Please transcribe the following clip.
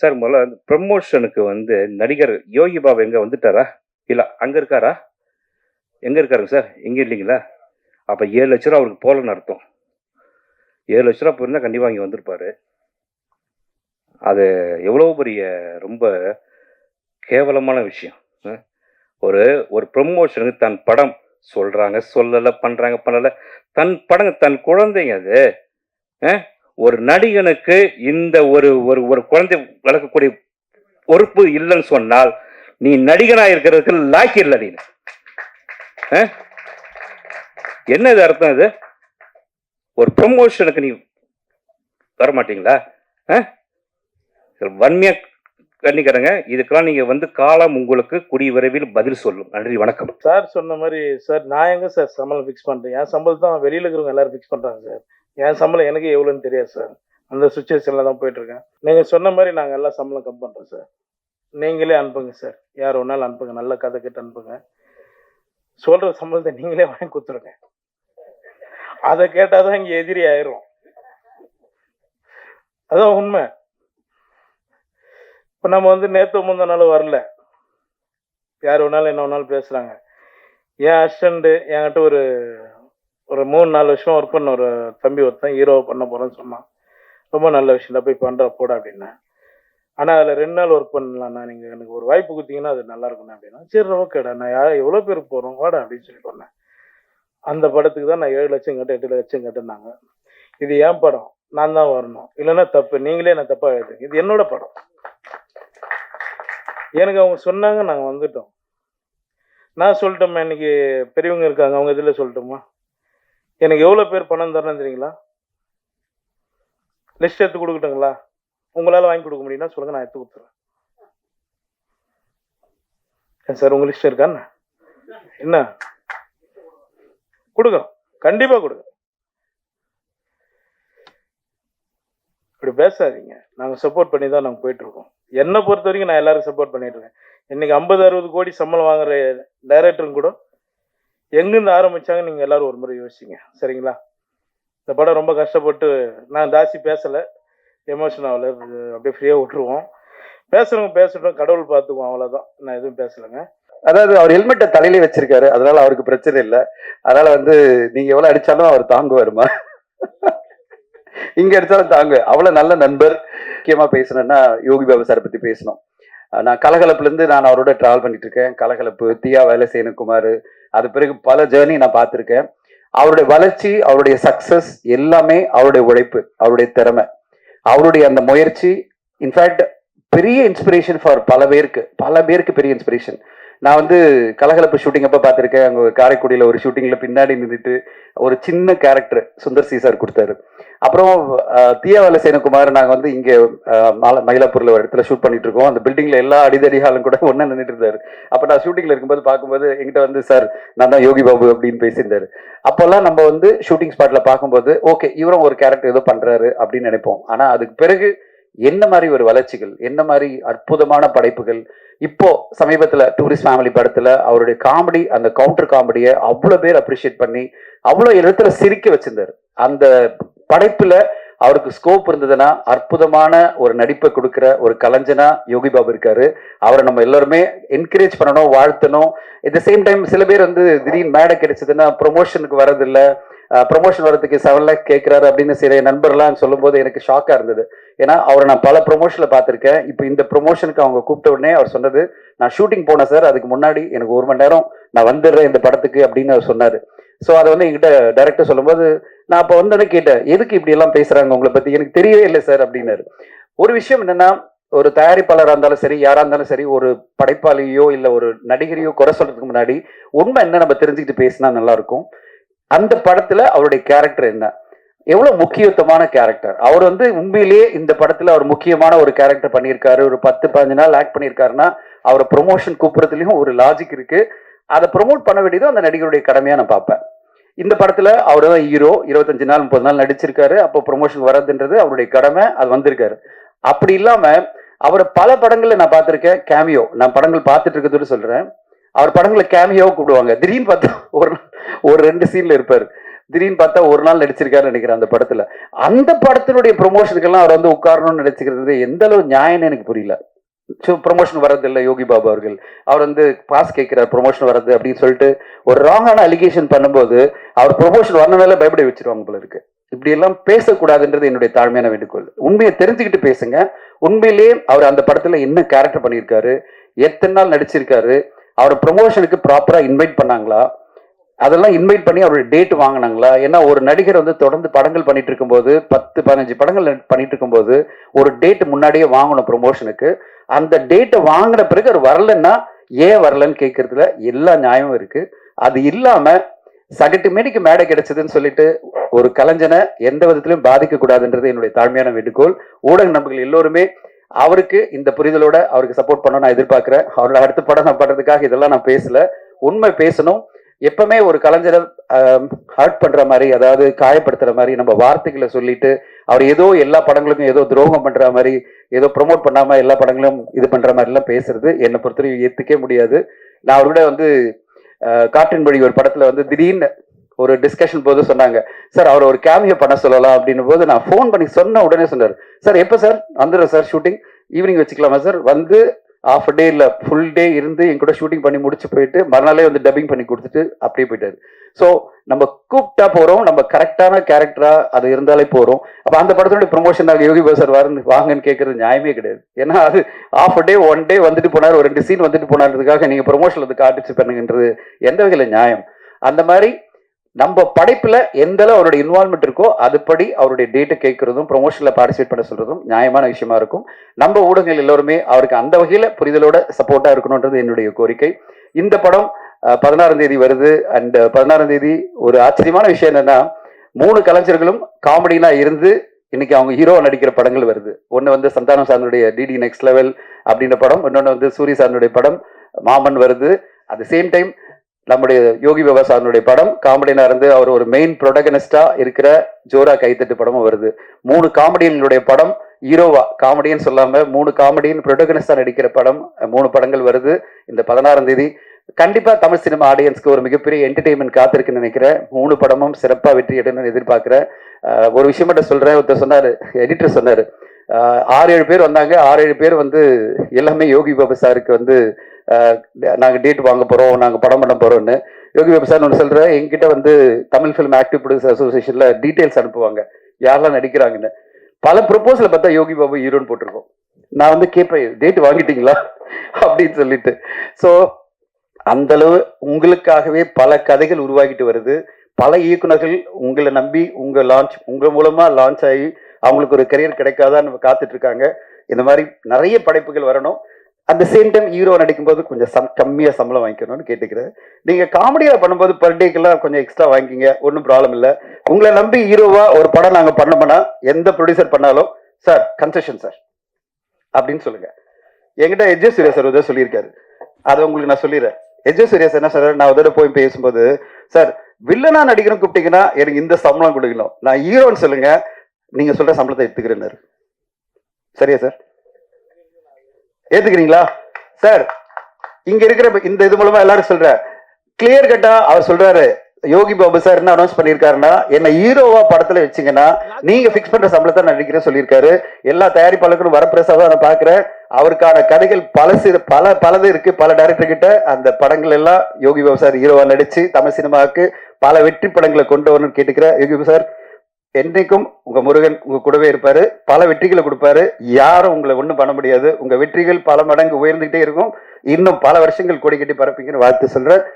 Sir முதல்ல அந்த ப்ரமோஷனுக்கு வந்து நடிகர் யோகி பாபு எங்கே வந்துட்டாரா? இல்லை அங்கே இருக்காரா? எங்கே இருக்காருங்க சார்? எங்கே இல்லைங்களா? அப்போ ஏழு லட்ச ரூபா அவருக்கு போகலன்னு அர்த்தம். ஏழு லட்ச ரூபா போயிருந்தால் கண்டிப்பா இங்க வந்திருப்பார். அது எவ்வளோ பெரிய ரொம்ப கேவலமான விஷயம். ஒரு ஒரு ப்ரமோஷனுக்கு தன் படம் சொல்கிறாங்க சொல்லலை பண்ணுறாங்க பண்ணலை. தன் படங்க தன் குழந்தைங்க அது. ஒரு நடிகனுக்கு இந்த ஒரு ஒரு ஒரு குழந்தை வளர்க்கக்கூடிய பொறுப்பு இல்லைன்னு சொன்னால் நீ நடிகனா இருக்கிறதுக்கு லாக்கி இல்லை நீ என்ன இது அர்த்தம் இது? ஒரு ப்ரொமோஷனுக்கு நீ வர மாட்டீங்களா அஹ்? வன்மையா கண்ணிக்கிறேங்க. இதுக்கெல்லாம் நீங்க வந்து காலம் உங்களுக்கு குடி விரைவில் பதில் சொல்லும். நன்றி வணக்கம். சார் சொன்ன மாதிரி சார் நான் எங்க சார் சம்பளம் ஃபிக்ஸ் பண்றேன்? என் சம்பளம் தான் வெளியில இருக்கிறவங்க எல்லாரும் ஃபிக்ஸ் பண்றாங்க சார். என் சம்பளம் எனக்கு எவ்வளோன்னு தெரியாது சார் அந்த சுச்சுவேஷனில் தான் போயிட்டுருக்கேன். நீங்கள் சொன்ன மாதிரி நாங்கள் எல்லாம் சம்பளம் கம் பண்ணுறோம் சார் நீங்களே அனுப்புங்க சார் யார் ஒன்றாலும் அனுப்புங்க நல்ல கதை கிட்ட அனுப்புங்க. சொல்கிற சம்பளத்தை நீங்களே வாங்கி கொடுத்துருங்க. அதை கேட்டால் தான் இங்கே எதிரி ஆயிரும். அதான் உண்மை. இப்போ நம்ம வந்து நேற்று முந்த நாள் வரல. யார் வேணாலும் என்ன வேணாலும் பேசுகிறாங்க என் அசிஸ்டண்ட் என்கிட்ட ஒரு ஒரு மூணு நாலு வருஷம் ஒர்க் பண்ண ஒரு தம்பி ஒருத்தன் ஹீரோவை பண்ண போகிறேன்னு சொன்னான். ரொம்ப நல்ல விஷயம் தான் போய் பண்ணுற போட அப்படின்னேன். ஆனால் அதில் ரெண்டு நாள் ஒர்க் பண்ணலாம்ண்ணா நீங்கள் எனக்கு ஒரு வாய்ப்பு கொடுத்தீங்கன்னா அது நல்லா இருக்கும் அப்படின்னா சரி ஓகேடா நான் யார் எவ்வளோ பேர் போகிறோம் வாடா அப்படின்னு சொல்லி சொன்னேன். அந்த படத்துக்கு தான் நான் ஏழு லட்சம் கட்ட எட்டு லட்சம் கட்டுனாங்க இது என் படம்? நான் தான் வரணும். இல்லைன்னா தப்பு. நீங்களே நான் தப்பாக எழுதுங்க இது என்னோட படம். எனக்கு அவங்க சொன்னாங்க நாங்கள் வந்துட்டோம். நான் சொல்லிட்டோம்மா இன்னைக்கு பெரியவங்க இருக்காங்க அவங்க இதில் சொல்லட்டுமா? எனக்கு எவ்வளோ பேர் பணம் தரணும் தெரியுங்களா? லிஸ்ட் எடுத்து கொடுக்கட்டுங்களா? உங்களால் வாங்கி கொடுக்க முடியும்னா சொல்லுங்க நான் எடுத்து கொடுத்துறேன். சார் உங்கள் லிஸ்ட் இருக்கான்னு என்ன? கொடுங்க. கண்டிப்பாக கொடுங்க. இப்படி பேசாதீங்க. நாங்கள் சப்போர்ட் பண்ணி தான் நாங்கள் போயிட்டுருக்கோம் என்னை பொறுத்த வரைக்கும் நான் எல்லாரும் சப்போர்ட் பண்ணிட்டு இருக்கேன். இன்னைக்கு ஐம்பது அறுபது கோடி சம்பளம் வாங்குற டைரக்டரும் கூட எங்கிருந்து ஆரம்பிச்சாங்க நீங்க எல்லாரும் ஒரு முறை யோசிச்சிங்க சரிங்களா? இந்த படம் ரொம்ப கஷ்டப்பட்டு நான் ஜாஸ்தி பேசலை. எமோஷன் ஆகலை. அப்படியே ஃப்ரீயாக விட்டுருவோம். பேசுறவங்க பேசட்டும் கடவுள் பார்த்துக்குவோம். அவ்வளோதான் நான் எதுவும் பேசலைங்க. அதாவது அவர் ஹெல்மெட்டை தலையிலே வச்சிருக்காரு. அதனால அவருக்கு பிரச்சனை இல்லை. அதனால வந்து நீங்க எவ்வளவு அடிச்சாலும் அவர் தாங்குவாருமா? இங்க அடிச்சாலும் தாங்க. அவ்வளவு நல்ல நண்பர். முக்கியமா பேசணும்னா யோகி பாபு சாரை பத்தி பேசணும். நான் கலகலப்புலேருந்து நான் அவரோட ட்ராவல் பண்ணிட்டு இருக்கேன். கலகலப்பு தியா குமார். அது பிறகு பல ஜேர்னி நான் பார்த்துருக்கேன். அவருடைய வளர்ச்சி அவருடைய சக்சஸ் எல்லாமே அவருடைய உழைப்பு அவருடைய திறமை. அவருடைய அந்த முயற்சி இன்ஃபேக்ட் பெரிய இன்ஸ்பிரேஷன் ஃபார் பல பேருக்கு பல பேருக்கு பெரிய இன்ஸ்பிரேஷன் நான் வந்து கலகலப்பு ஷூட்டிங் அப்போ பார்த்துருக்கேன். அங்கே காரைக்குடியில் ஒரு ஷூட்டிங்கில் பின்னாடி நின்றுட்டு ஒரு சின்ன கேரக்டர் சுந்தர் சி சார் கொடுத்தாரு. அப்புறம் தீயாவல சேனகுமார் நாங்கள் வந்து இங்கே மயிலாப்பூரில் ஒரு இடத்துல ஷூட் பண்ணிட்டு இருக்கோம். அந்த பில்டிங்கில் எல்லா அடிதடி ஹாலும் கூட ஒன்றா நின்றுட்டு இருந்தாரு. அப்போ நான் ஷூட்டிங்கில் இருக்கும்போது பார்க்கும்போது எங்கிட்ட வந்து சார் நான் தான் யோகி பாபு அப்படின்னு பேசியிருந்தாரு. அப்போல்லாம் நம்ம வந்து ஷூட்டிங் ஸ்பாட்டில் பார்க்கும்போது ஓகே இவரும் ஒரு கேரக்டர் ஏதோ பண்ணுறாரு அப்படின்னு நினைப்போம். ஆனால் அதுக்கு பிறகு என்ன மாதிரி ஒரு வளர்ச்சிகள் என்ன மாதிரி அற்புதமான படைப்புகள்? இப்போ சமீபத்தில் டூரிஸ்ட் ஃபேமிலி படத்தில் அவருடைய காமெடி அந்த கவுண்டர் காமெடியை அவ்வளோ பேர் அப்ரிஷியேட் பண்ணி அவ்வளோ இடத்துல சிரிக்க வச்சிருந்தார். அந்த படைப்பில் அவருக்கு ஸ்கோப் இருந்ததுன்னா அற்புதமான ஒரு நடிப்பை கொடுக்குற ஒரு கலைஞனா யோகி பாபு இருக்காரு. அவரை நம்ம எல்லாருமே என்கரேஜ் பண்ணணும் வாழ்த்தணும். இந்த சேம் டைம் சில பேர் வந்து திடீர்னு மேடை கிடைச்சதுன்னா ப்ரொமோஷனுக்கு வரதில்லை ப்ரொமோஷன் வரதுக்கு செவன் லேக் கேட்குறாரு அப்படின்னு சில நண்பர்லாம் சொல்லும்போது எனக்கு ஷாக்காக இருந்தது. ஏன்னா அவரை நான் பல ப்ரொமோஷனில் பார்த்துருக்கேன். இப்போ இந்த ப்ரொமோஷனுக்கு அவங்க கூப்பிட்ட உடனே அவர் சொன்னது நான் ஷூட்டிங் போனேன் சார் அதுக்கு முன்னாடி எனக்கு ஒரு மணி நேரம் நான் வந்துடுறேன் இந்த படத்துக்கு அப்படின்னு அவர் சொன்னார். ஸோ அதை வந்து என்கிட்ட டைரக்டர் சொல்லும்போது நான் அப்போ வந்தோடனே கேட்டேன் எதுக்கு இப்படி எல்லாம் உங்களை பற்றி எனக்கு தெரியவே இல்லை சார் அப்படின்னாரு. ஒரு விஷயம் என்னென்னா ஒரு தயாரிப்பாளராக இருந்தாலும் சரி யாராக இருந்தாலும் சரி ஒரு படைப்பாளியோ இல்லை ஒரு நடிகரையோ குறை சொல்றதுக்கு முன்னாடி உண்மை என்ன நம்ம தெரிஞ்சுக்கிட்டு பேசினா நல்லா இருக்கும். அந்த படத்துல அவருடைய கேரக்டர் என்ன? எவ்வளவு முக்கியத்துவமான கேரக்டர் அவர் வந்து உண்மையிலேயே இந்த படத்துல அவர் முக்கியமான ஒரு கேரக்டர் பண்ணியிருக்காரு. ஒரு பத்து பதினஞ்சு நாள் ஆக்ட் பண்ணியிருக்காருன்னா அவரை ப்ரொமோஷன் கூப்பிடுறதுலயும் ஒரு லாஜிக் இருக்கு. அதை ப்ரொமோட் பண்ண வேண்டியதும் அந்த நடிகருடைய கடமையா நான் பார்ப்பேன். இந்த படத்துல அவர் தான் ஹீரோ இருபத்தஞ்சு நாள் முப்பது நாள் நடிச்சிருக்காரு. அப்போ ப்ரொமோஷன் வர்றதுன்றது அவருடைய கடமை அது வந்திருக்காரு. அப்படி இல்லாம அவரை பல படங்கள்ல நான் பார்த்திருக்கேன். கேமியோ நான் படங்கள் பார்த்துட்டு இருக்கிறது சொல்றேன். அவர் படங்களை கேமியாவும் கூப்பிடுவாங்க. திடீர்னு பார்த்தா ஒரு ஒரு ரெண்டு சீன்ல இருப்பார். திடீர்னு பார்த்தா ஒரு நாள் நடிச்சிருக்காருன்னு நினைக்கிறேன் அந்த படத்துல. அந்த படத்தினுடைய ப்ரொமோஷனுக்கெல்லாம் அவர் வந்து உட்காரணும்னு நினைச்சுக்கிறது எந்த அளவு நியாயம்னு எனக்கு புரியல. ஸோ ப்ரொமோஷன் வரதில்லை யோகி பாபு அவர்கள். அவர் வந்து பாஸ் கேட்கிறார் ப்ரொமோஷன் வர்றது அப்படின்னு சொல்லிட்டு ஒரு ராங்கான அலிகேஷன் பண்ணும்போது அவர் ப்ரொமோஷன் வரணும்னால பயப்பட வச்சிருவாங்க போல இருக்கு. இப்படி எல்லாம் பேசக்கூடாதுன்றது என்னுடைய தாழ்மையான வேண்டுகோள். உண்மையை தெரிஞ்சுக்கிட்டு பேசுங்க. உண்மையிலேயே அவர் அந்த படத்துல என்ன கேரக்டர் பண்ணியிருக்காரு? எத்தனை நாள் நடிச்சிருக்காரு? அவர் ப்ரொமோஷனுக்கு ப்ராப்பராக இன்வைட் பண்ணாங்களா? அதெல்லாம் இன்வைட் பண்ணி அவருடைய டேட் வாங்கினாங்களா? ஏன்னா ஒரு நடிகர் வந்து தொடர்ந்து படங்கள் பண்ணிட்டு இருக்கும்போது பத்து பதினஞ்சு படங்கள் பண்ணிட்டு இருக்கும்போது ஒரு டேட் முன்னாடியே வாங்கணும் ப்ரொமோஷனுக்கு அந்த டேட்டை வாங்கின பிறகு அவர் வரலன்னா ஏன் வரலன்னு கேட்கறதுல எல்லா நியாயமும் இருக்கு. அது இல்லாம சகட்டு மேடிக்கு மேடை கிடைச்சதுன்னு சொல்லிட்டு ஒரு கலைஞனை எந்த விதத்திலும் பாதிக்க கூடாதுன்றது என்னுடைய தாழ்மையான வேண்டுகோள். ஊடக நண்பர்கள் எல்லோருமே அவருக்கு இந்த புரிதலோட அவருக்கு சப்போர்ட் பண்ண நான் எதிர்பார்க்கிறேன். அவரோட அடுத்த படம் நான் பண்றதுக்காக இதெல்லாம் நான் பேசல. உண்மை பேசணும். எப்பவுமே ஒரு கலைஞரை ஹர்ட் பண்ற மாதிரி அதாவது காயப்படுத்துற மாதிரி நம்ம வார்த்தைகளை சொல்லிட்டு அவர் ஏதோ எல்லா படங்களுக்கும் ஏதோ துரோகம் பண்ற மாதிரி ஏதோ ப்ரோமோட் பண்ணாம எல்லா படங்களும் இது பண்ற மாதிரி எல்லாம் பேசுறது என்னை பொறுத்தவரைக்கும் ஏத்துக்கே முடியாது. நான் அவரோட வந்து காற்றின் மொழி ஒரு படத்துல வந்து திடீர்னு ஒரு டிஸ்கஷன் போது சொன்னாங்க சார் அவர் ஒரு கேமியோ பண்ண சொல்லலாம் அப்படின்னும் போது நான் ஃபோன் பண்ணி சொன்ன உடனே சொன்னார் சார் எப்போ சார்? வந்துடுறேன் சார் ஷூட்டிங் ஈவினிங் வச்சுக்கலாமா சார்? வந்து ஆஃப் டே இல்லை ஃபுல் டே இருந்து என் கூட ஷூட்டிங் பண்ணி முடிச்சு போயிட்டு மறுநாளே வந்து டப்பிங் பண்ணி கொடுத்துட்டு அப்படியே போயிட்டாரு. ஸோ நம்ம கூப்பிட்டா போகிறோம் நம்ம கரெக்டான கேரக்டரா அது இருந்தாலே போகிறோம் அப்போ அந்த படத்தோட ப்ரொமோஷன் யோகி சார் வரணும் வாங்கன்னு கேட்கறது நியாயமே கிடையாது. ஏன்னா அது ஆஃப் டே ஒன் டே வந்துட்டு போனார் ஒரு ரெண்டு சீன் வந்துட்டு போனான்றதுக்காக நீங்கள் ப்ரொமோஷன் அது காட்டுச்சு பண்ணுங்கன்றது எந்த வகையில் நியாயம்? அந்த மாதிரி நம்ம படைப்புல எந்த அளவு அவருடைய இன்வால்மெண்ட் இருக்கோ அதுபடி அவருடைய டேட்டை கேட்கறதும் ப்ரொமோஷன்ல பார்ட்டிசிபேட் பண்ண சொல்றதும் நியாயமான விஷயமா இருக்கும். நம்ம ஊடகங்கள் எல்லோருமே அவருக்கு அந்த வகையில புரிதலோட சப்போர்ட்டா இருக்கணும்ன்றது என்னுடைய கோரிக்கை. இந்த படம் பதினாறாம் தேதி வருது. அண்ட் பதினாறாம் தேதி ஒரு ஆச்சரியமான விஷயம் என்னன்னா மூணு கலைஞர்களும் காமெடியெலாம் இருந்து இன்னைக்கு அவங்க ஹீரோ நடிக்கிற படங்கள் வருது. ஒன்று வந்து சந்தானம் சாரனுடைய டிடி நெக்ஸ்ட் லெவல் அப்படின்ற படம் இன்னொன்று வந்து சூரிய சாரனுடைய படம் மாமன் வருது. அட் சேம் டைம் நம்முடைய யோகி விவசாயனுடைய படம் காமெடினா இருந்து அவர் ஒரு மெயின் ப்ரொடகனிஸ்டா இருக்கிற ஜோரா கைத்தட்டு படமும் வருது. மூணு காமெடியன்களுடைய படம் ஹீரோவா காமெடின்னு சொல்லாம மூணு காமெடியின் ப்ரொடகனிஸ்டா நடிக்கிற படம் மூணு படங்கள் வருது. இந்த பதினாறாம் தேதி கண்டிப்பா தமிழ் சினிமா ஆடியன்ஸ்க்கு ஒரு மிகப்பெரிய என்டர்டைன்மெண்ட் காத்திருக்குன்னு நினைக்கிறேன். மூணு படமும் சிறப்பா வெற்றி எடுன்னு எதிர்பார்க்கிறேன் ஒரு விஷயம் மட்டும் சொல்றேன். ஒருத்தர் சொன்னாரு எடிட்டர் சொன்னாரு. ஆறு ஏழு பேர் வந்தாங்க. ஆறு ஏழு பேர் வந்து எல்லாமே யோகி பாபு சாருக்கு வந்து நாங்கள் டேட் வாங்க போகிறோம் நாங்கள் படம் பண்ண போகிறோம்னு யோகி பாபு ஒன்று சொல்கிறேன் எங்கிட்ட வந்து தமிழ் ஃபிலிம் ஆக்டிவ் ப்ரொடியூசர் அசோசியேஷனில் டீட்டெயில்ஸ் அனுப்புவாங்க. யாரெல்லாம் நடிக்கிறாங்கன்னு. பல ப்ரொப்போசலை பார்த்தா யோகி பாபு ஹீரோன்னு போட்டிருக்கோம். நான் வந்து கேட்பேன் டேட் வாங்கிட்டீங்களா? அப்படின்னு சொல்லிட்டு. ஸோ அந்தளவு உங்களுக்காகவே பல கதைகள் உருவாகிட்டு வருது. பல இயக்குனர்கள் உங்களை நம்பி உங்கள் லான்ச் உங்கள் மூலமாக லான்ச் ஆகி அவங்களுக்கு ஒரு கரியர் கிடைக்காதான்னு காத்துட்ருக்காங்க இந்த மாதிரி நிறைய படைப்புகள் வரணும். At the same time hero நடிக்கும்போது கொஞ்சம் சம் கம்மியாக சம்பளம் வாங்கிக்கணும்னு கேட்டுக்கிறேன் நீங்கள் காமெடியில் பண்ணும்போது பர் டேக்கெல்லாம் கொஞ்சம் எக்ஸ்ட்ரா வாங்கிக்கிங்க ஒன்றும் ப்ராப்ளம் இல்லை. உங்களை நம்பி ஹீரோவாக ஒரு படம் நாங்கள் பண்ணோம்னா எந்த ப்ரொடியூசர் பண்ணாலும் சார் கன்செஷன் சார் அப்படின்னு சொல்லுங்கள் என்கிட்ட எஜ்ஜே சூர்யா சார் உதவி சொல்லியிருக்காரு. அதை உங்களுக்கு நான் சொல்லிடுறேன். எஜ்ஜே சூர்யா சார் என்ன சார் நான் உதவி போய் பேசும்போது சார் வில்லனா நடிக்கணும் கூப்பிட்டீங்கன்னா எனக்கு இந்த சம்பளம் கொடுக்கணும். நான் ஹீரோன்னு சொல்லுங்க. நீங்க சொல்ற சம்பளத்தை எடுத்துக்கிறேன்னாரு. சரியா சார் ஏத்துக்கிறீங்களா? சார் இங்க இருக்கிற இந்த இது மூலமா எல்லாரும் சொல்ற கிளியர் கட்டா அவர் சொல்றாரு. யோகி பாபு சார் என்ன அனௌன்ஸ் பண்ணிருக்காருன்னா என்ன ஹீரோவா படத்துல வச்சீங்கன்னா நீங்க ஃபிக்ஸ் பண்ற சம்பளத்தை நான் நடிக்கிறேன் சொல்லியிருக்காரு. எல்லா தயாரிப்பாளர்களும் வரப்பிரசாதம் நான் பாக்குறேன் அவருக்கான கதைகள் பல சிறு பல பலது இருக்கு. பல டைரக்டர் கிட்ட அந்த படங்கள் எல்லாம் யோகி பாபு சார் ஹீரோவா நடிச்சு தமிழ் சினிமாவுக்கு பல வெற்றி படங்களை கொண்டு வரணும்னு கேட்டுக்கிறேன். யோகி பாபு சார் என்றைக்கும் உங்க முருகன் உங்க கூடவே இருப்பாரு. பல வெற்றிகளை கொடுப்பாரு. யாரும் உங்களை ஒன்றும் பண்ண முடியாது. உங்க வெற்றிகள் பல மடங்கு உயர்ந்துகிட்டே இருக்கும். இன்னும் பல வருஷங்கள் கொடி கட்டி பரப்பிங்கன்னு வாழ்த்து சொல்றேன்.